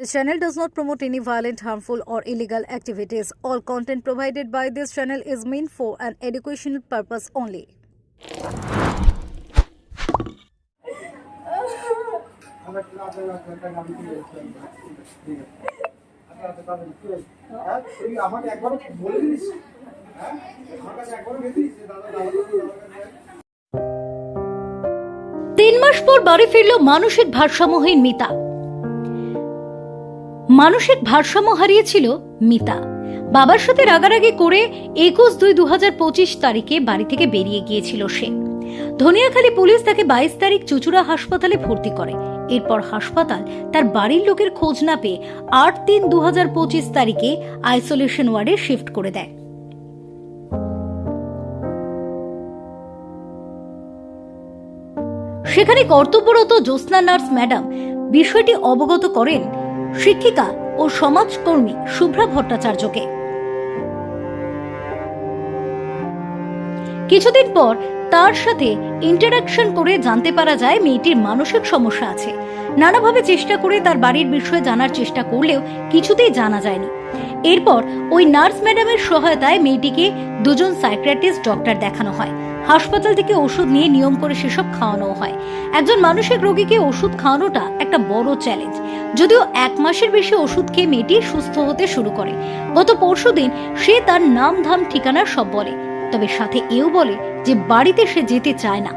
This channel does not promote any violent, harmful, or illegal activities. All content provided by this channel is meant for an educational purpose only. হ্যাঁ তিন মাস পর বাড়ি ফিরল মানসিক ভারসাম্যহীন মিতা মানসিক ভারসাম্য হারিয়েছিল মিতা। বাবার সাথে রাগারাগি করে একুশ দুই দু হাজার পঁচিশ তারিখে বাড়ি থেকে বেরিয়ে গিয়েছিল সে। ধনিয়াখালী পুলিশ তাকে বাইশ তারিখ চুচুড়া হাসপাতালে ভর্তি করে। এরপর হাসপাতাল তার বাড়ির লোকের খোঁজ না পেয়ে আট তিন দু হাজার পঁচিশ তারিখে আইসোলেশন ওয়ার্ডে শিফট করে দেয়। সেখানে কর্তব্যরত জ্যোৎস্না নার্স ম্যাডাম বিষয়টি অবগত করেন শিক্ষিকা ও সমাজকর্মী শুভ্রা ভট্টাচার্যকে। কিছুদিন পর তার সাথে ইন্টারাকশন করে জানতে পারা যায় মেয়েটির মানসিক সমস্যা আছে। নানাভাবে চেষ্টা করে তার বাড়ির বিষয়ে জানার চেষ্টা করলেও কিছুতেই জানা যায়নি। এরপর ওই নার্স ম্যাডামের সহায়তায় মেয়েটিকে দুজন সাইক্রেটিস্ট ডক্টর দেখানো হয়। হাসপাতাল থেকে ওষুধ নিয়ে নিয়ম করে সেসব খাওয়ানো হয়। একজন মানসিক রোগীকে ওষুধ খাওয়ানোটা একটা বড় চ্যালেঞ্জ যদিও এক মাসের বেশি ওষুধ খেয়ে মেয়েটি সুস্থ হতে শুরু করে। গত পরশু দিন সে তার নাম ধাম ঠিকানা সব বলে। তবে সাথে এও বলে যে বাড়িতে সে যেতে চায় না।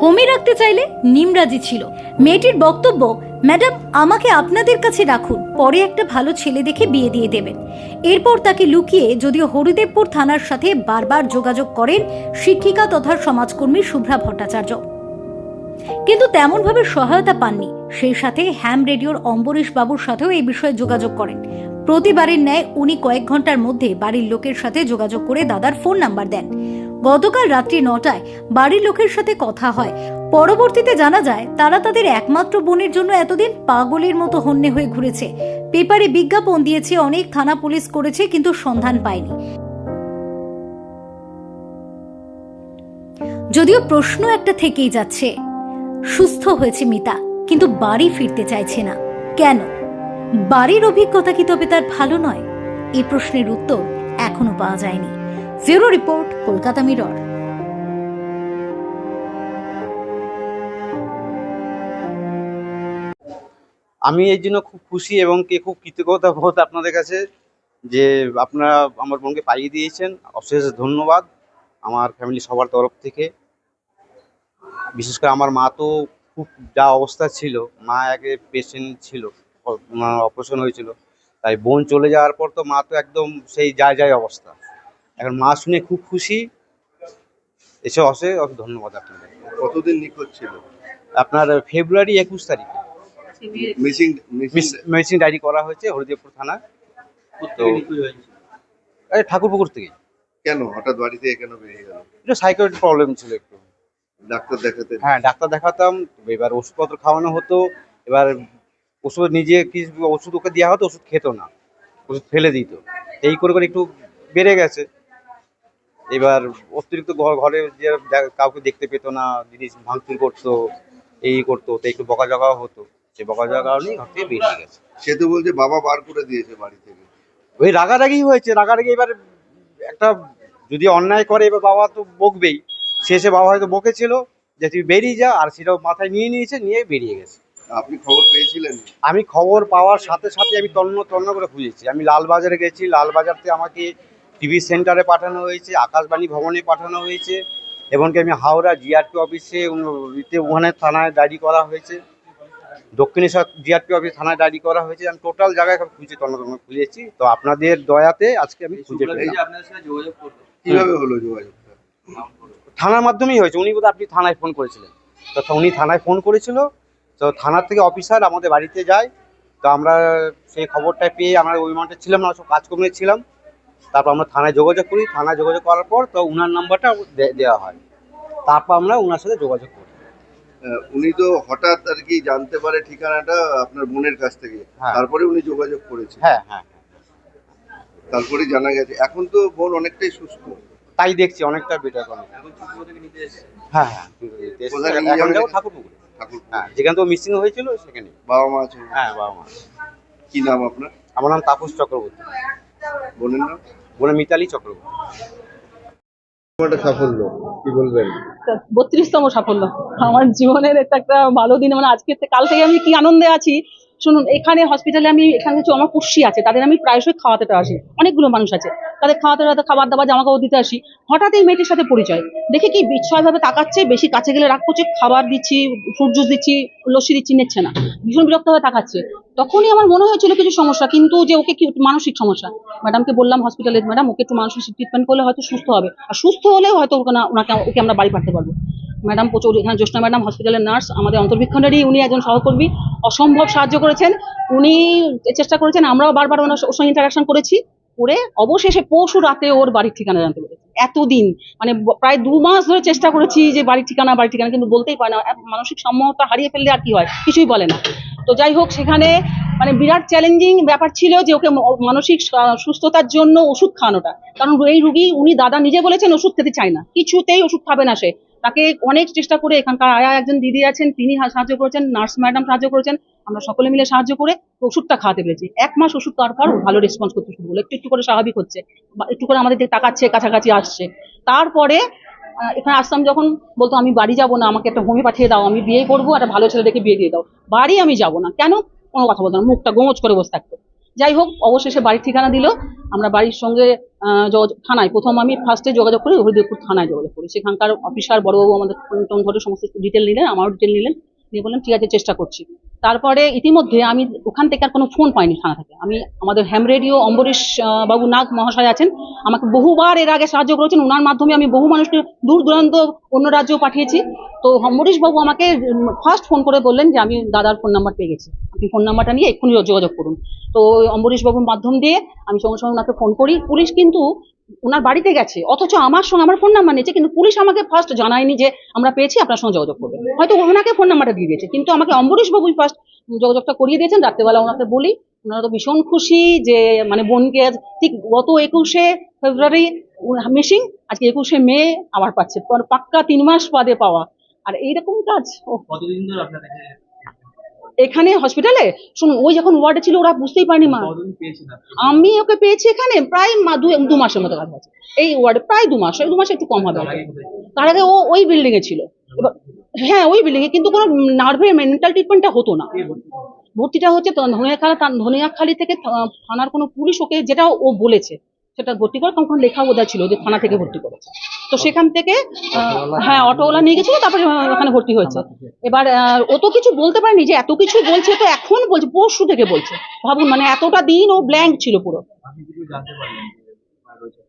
হোমে রাখতে চাইলে নিমরাজি ছিল। মেয়েটির বক্তব্য, ম্যাডাম, আমাকে আপনাদের কাছে রাখুন, পরে একটা ভালো ছেলে দেখে বিয়ে দিয়ে দেবেন। এরপর তাকে লুকিয়ে যদিও হরিদেবপুর থানার সাথে বারবার যোগাযোগ করেন শিক্ষিকা তথা সমাজকর্মী শুভ্রা ভট্টাচার্য। কিন্তু তেমনভাবে সহায়তা পাননি। সেই সাথে হ্যাম রেডিওর অম্বরীশ বাবুর সাথেও এই বিষয়ে যোগাযোগ করেন। প্রতিবারের ন্যায় উনি কয়েক ঘণ্টার মধ্যে বাড়ির লোকের সাথে যোগাযোগ করে দাদার ফোন নাম্বার দেন। গতকাল রাত্রি নটায় বাড়ির লোকের সাথে কথা হয়। পরবর্তীতে জানা যায়, তারা তাদের একমাত্র বোনের জন্য এতদিন পাগলের মতো হন্যে হয়ে ঘুরেছে। পেপারে বিজ্ঞাপন দিয়েছে, অনেক থানা পুলিশ করেছে, কিন্তু সন্ধান পায়নি। যদিও প্রশ্ন একটা থেকেই যাচ্ছে, সুস্থ হয়েছে মিতা, কিন্তু বাড়ি ফিরতে চাইছে না। কেন? বাড়ির অভিজ্ঞতা কি তবে তার ভালো নয়? এই প্রশ্নের উত্তর এখনও পাওয়া যায়নি। ফেরো রিপোর্ট কলকাতা মিরর আমি এই জন্য খুব খুশি এবং কি খুব কৃতজ্ঞতা বোধ আপনাদের কাছে যে আপনারা আমার বোনকে পাইয়ে দিয়েছেন। অশেষ ধন্যবাদ আমার ফ্যামিলি সবার তরফ থেকে। বিশেষ করে আমার মা তো খুব যা অবস্থা ছিল, মা আগে পেশেন্ট ছিল অপারেশন হয়েছিল, তাই বোন চলে যাওয়ার পর তো মা তো একদম সেই যায় যায় অবস্থা। এখন মা শুনে খুব খুশি। এসে অসে অশেষ ধন্যবাদ আপনাদের। কতদিন নিখোঁজ ছিল? আপনার ফেব্রুয়ারি একুশ তারিখ। মিসিং মিসিং ডায়েরি করা হয়েছে হরিদেবপুর থানায় তো এই ঠাকুরপুকুর থেকে কেন? হঠাৎ বাড়িতে কেন বেরিয়ে গেল? একটু সাইকোলজি প্রবলেম ছিল একটু। ডাক্তার দেখাতে? হ্যাঁ ডাক্তার দেখাতাম এবার ওষুধপত্র খাওয়ানো হতো। এবার ওষুধ নিজে কি ওষুধ ওকে দেওয়া হতো ওষুধ খেতো না। ওষুধ ফেলে দিত। এই করে করে একটু বেড়ে গেছে। এবার অতিরিক্ত ঘরে যে কাউকে দেখতে পেতো না জিনিস ভাঙচুর করতো এই করতো তো একটু বকাঝকাও হতো। সে বকাঝকা কারণেই ঘর থেকে বেরিয়ে গেছে। সে তো বলছে বাবা বার করে দিয়েছে বাড়ি থেকে। ওই রাগারাগি হয়েছে। রাগারাগি এবার একটা যদি অন্যায় করে এবার বাবা তো বকবেই। শেষে বাবা হয়তো বকেছিল যে তুই বেরিয়ে যা। আর সেটাও মাথায় নিয়ে নিয়েছে নিয়ে বেরিয়ে গেছে। আপনি খবর পেয়েছিলেন? আমি খবর পাওয়ার সাথে সাথে আমি তন্ন তন্ন করে খুঁজেছি। আমি লালবাজারে গেছি। লালবাজারতে আমাকে টিভি সেন্টারে পাঠানো হয়েছে আকাশবাণী ভবনে পাঠানো হয়েছে এমনকি আমি হাওড়া জিআরপি অফিসে ওখানে থানায় ডায়েরি করা হয়েছে। দক্ষিণেশ্বর জিআরপি অফিস থানায় ডায়েরি করা হয়েছে। আমি টোটাল জায়গায় সব খুঁজে তন্ন তন্ন খুঁজেছি তো আপনাদের দয়াতে আজকে আমি খুঁজে পেলাম। কীভাবে হলো যোগাযোগ থানার মাধ্যমেই হয়েছে। উনি বোধহয় আপনি থানায় ফোন করেছিলেন। তো উনি থানায় ফোন করেছিল। তো থানার থেকে অফিসার আমাদের বাড়িতে যায়। তো আমরা সেই খবরটা পেয়ে আমরা ওই মাঠে ছিলাম না সব কাজকর্মে ছিলাম। তারপর আমরা থানায় যোগাযোগ করি থানায় যোগাযোগ করার পর তো উনার নাম্বারটা দেওয়া হয়। তারপর আমরা উনার সাথে যোগাযোগ করি। উনি তো হঠাৎ আর কি জানতে পারে ঠিকানাটা আপনার বোনের কাছ থেকে। হ্যাঁ। তারপরে উনি যোগাযোগ করেছে হ্যাঁ হ্যাঁ তারপরে জানা গেছে। এখন তো বোন অনেকটাই সুস্থ। তাই দেখছি অনেকটা বেটার করে হ্যাঁ হ্যাঁ ঠাকুরপুকুরে। ঠাকুর হ্যাঁ যেখানে তো মিসিং হয়েছিল সেখানে। বাবা মা আছে। হ্যাঁ বাবা মা কি নাম আপনার? আমার নাম তাপস চক্রবর্তী। বোনের নাম? বোনের মিতালি চক্রবর্তী। সাফল্য? কি বলবেন? বত্রিশতম সাফল্য। আমার জীবনের এটা একটা ভালো দিন মানে আজকে কাল থেকে আমি কি আনন্দে আছি শুনুন, এখানে হসপিটালে আমি, এখানে কিছু আমার পুষ্যি আছে, তাদের আমি প্রায়শই খাওয়াতে আসি। অনেকগুলো মানুষ আছে, তাদের খাওয়াতে খাওয়াতে খাবার দাবার জামা কাপড় দিতে আসি। হঠাৎ এই মেয়েটির সাথে পরিচয়। দেখে কি বিচ্ছয়ভাবে তাকাচ্ছে, বেশি কাছে গেলে রাগ করছে, খাবার দিচ্ছি ফ্রুট জুস দিচ্ছি, লস্যি দিচ্ছি, নিচ্ছে না। ভীষণ বিরক্ত হয়ে তাকাচ্ছে। তখনই আমার মনে হয়েছিল কিছু সমস্যা, কিন্তু যে ওকে কি মানসিক সমস্যা। ম্যাডামকে বললাম হসপিটালে ম্যাডাম, ওকে একটু মানসিক ট্রিটমেন্ট করলে হয়তো সুস্থ হবে। আর সুস্থ হলেও হয়তো ওকে ওনাকে, ওকে আমরা বাড়ি পাঠাতে পারব। ম্যাডাম প্রচুর, এখানে জ্যোৎস্না ম্যাডাম হসপিটালের নার্স আমাদের অন্তর্বীক্ষণেরই উনি একজন সহকর্মী। অসম্ভব সাহায্য করেছেন। উনি চেষ্টা করেছেন, আমরাও বারবার ওনার ওর সঙ্গে ইন্টারাকশন করেছি। করে অবশেষে পরশু রাতে ওর বাড়ির ঠিকানা জানতে পেরেছি। এতদিন মানে প্রায় দু মাস ধরে চেষ্টা করেছি যে বাড়ির ঠিকানা বাড়ির ঠিকানা, কিন্তু বলতেই পারে না। মানসিক সম্মতা হারিয়ে ফেললে আর কি হয়? কিছুই বলে না। তো যাই হোক, সেখানে মানে বিরাট চ্যালেঞ্জিং ব্যাপার ছিল যে ওকে মানসিক সুস্থতার জন্য ওষুধ খাওয়ানোটা। কারণ এই রুগী, উনি দাদা নিজে বলেছেন ওষুধ খেতে চায় না। কিছুতেই ওষুধ খাবে না সে। তাকে অনেক চেষ্টা করে এখানকার আয়া একজন দিদি আছেন, তিনি সাহায্য করেছেন, নার্স ম্যাডাম সাহায্য করেছেন, আমরা সকলে মিলে সাহায্য করে ওষুধটা খাওয়াতে পেরেছি। এক মাস ওষুধ খাওয়ার পর ভালো রেসপন্স করতে শুরু করল একটু একটু করে স্বাভাবিক হচ্ছে একটু করে আমাদের তাকাচ্ছে, কাছাকাছি আসছে। তারপরে এখানে আসতাম যখন, বলতো, আমি বাড়ি যাব না, আমাকে একটা হোমে পাঠিয়ে দাও, আমি বিয়ে করব একটা ভালো ছেলে দেখে বিয়ে দিয়ে দাও। বাড়ি আমি যাব না। কেন? কোনো কথা বলতো না। মুখটা গোমচ করে বসে থাকতো। যাই হোক, অবশেষে বাড়ির ঠিকানা দিল। আমরা বাড়ির সঙ্গে থানায়, প্রথম আমি ফার্স্টে যোগাযোগ করি, হরিদেবপুর থানায় যোগাযোগ করি। সেখানকার অফিসার বড়বাবু আমাদের ফোন ধরে সমস্ত ডিটেল নিলেন, আমারও ডিটেল নিলেন। নিয়ে বললেন, ঠিক আছে, চেষ্টা করছি। তারপরে ইতিমধ্যে আমি ওখান থেকে আর কোনো ফোন পাইনি থানা থেকে। আমি আমাদের হ্যাম রেডিও অম্বরীশ বাবু নাগ মহাশয় আছেন, আমাকে বহুবার এর আগে সাহায্য করেছেন। ওনার মাধ্যমে আমি বহু মানুষকে দূর দূরান্ত অন্য রাজ্যেও পাঠিয়েছি। তো অম্বরীশ বাবু আমাকে ফার্স্ট ফোন করে বললেন যে আমি দাদার ফোন নাম্বার পেয়ে গেছি। আপনি ফোন নাম্বারটা নিয়ে এক্ষুনি যোগাযোগ করুন। তো বাবুর মাধ্যম দিয়ে আমি সঙ্গে সঙ্গে ওনাকে ফোন করি। পুলিশ কিন্তু ওনার বাড়িতে গেছে, অথচ আমার সঙ্গে, আমার ফোন নাম্বার নিয়েছে, কিন্তু পুলিশ আমাকে ফার্স্ট জানায়নি যে আমরা পেয়েছি, আপনার সঙ্গে যোগাযোগ করবেন হয়তো ওনাকে ফোন নাম্বারটা দিয়ে দিয়েছে, কিন্তু আমাকে বাবুই ফার্স্ট যোগাযোগটা করিয়ে দিয়েছেন। রাত্রেবেলা ওনাকে বলি, ওনারা তো ভীষণ খুশি যে মানে বোনকে ঠিক গত একুশে ফেব্রুয়ারি মিসিং আজকে একুশে মে, আবার পাচ্ছে। পাক্কা তিন মাস বাদে পাওয়া। আর এইরকম কাজ ও। কতদিন ধরে আপনার কাছে এখানে হসপিটালে শুনুন ওই যখন ওয়ার্ডে ছিল ওরা বুঝতেই পারেনি মা? আমি ওকে পেয়েছি এখানে প্রায় মা- দু মাসের মতো কাছাকাছি। এই ওয়ার্ডে প্রায় দু মাস ওই দু মাসে একটু কম হবে। তার আগে ও ওই বিল্ডিং এ ছিল। এবার হ্যাঁ ওই বিল্ডিং এ কিন্তু কোনো নার্ভের মেন্টাল ট্রিটমেন্টটা হতো না? ভর্তিটা হচ্ছে ধনিয়াখালা ধনিয়াখালি থেকে থানার কোনো পুলিশ ওকে যেটা ও বলেছে সেটা ভর্তি করে তখন লেখা বোধহয় ছিল যে থানা থেকে ভর্তি করেছে। তো সেখান থেকে হ্যাঁ অটোওয়ালা নিয়ে গেছিল, তারপরে ওখানে ভর্তি হয়েছে। এবার ও তো কিছু বলতে পারেনি যে এত কিছু বলছে, তো এখন বলছে, পরশু থেকে বলছে। ভাবুন মানে এতটা দিন ও ব্ল্যাঙ্ক ছিল পুরো আপনি কিছু জানতে পারলেন যে মারা রয়েছে।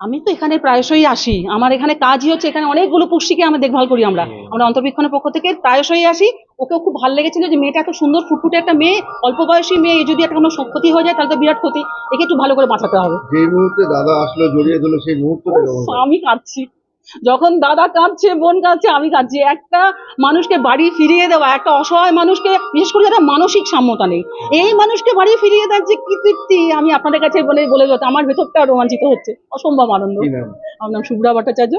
আমি তো এখানে প্রায়শই আসি। আমার এখানে কাজই হচ্ছে এখানে অনেকগুলো পুষ্টিকে আমরা দেখভাল করি আমরা। আমরা অন্তর্বীক্ষণের পক্ষ থেকে প্রায়শই আসি। ওকেও খুব ভালো লেগেছিল যে মেয়েটা এত সুন্দর ফুটফুটে একটা মেয়ে অল্প বয়সী মেয়ে যদি একটা কোনো ক্ষতি হয়ে যায় তাহলে তো বিরাট ক্ষতি। একে একটু ভালো করে বাঁচাতে হবে। যে মুহূর্তে দাদা আসলো জড়িয়ে দিল সেই মুহূর্তে আমি কাঁদছি। যখন দাদা কাঁদছে বোন কাঁদছে আমি কাঁদছি। একটা মানুষকে বাড়ি ফিরিয়ে দেওয়া একটা অসহায় মানুষকে বিশেষ করে যারা মানসিক সাম্যতা নেই এই মানুষকে বাড়ি ফিরিয়ে দেওয়ার যে কি তৃপ্তি আমি আপনাদের কাছে বলে বলে যাচ্ছে আমার ভেতরটা রোমাঞ্চিত হচ্ছে। অসম্ভব আনন্দ। আমার নাম Shubhra Bhattacharya.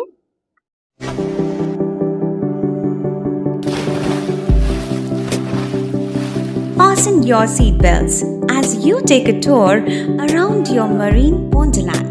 Fasten your seatbelts as you take a tour around your marine wonderland.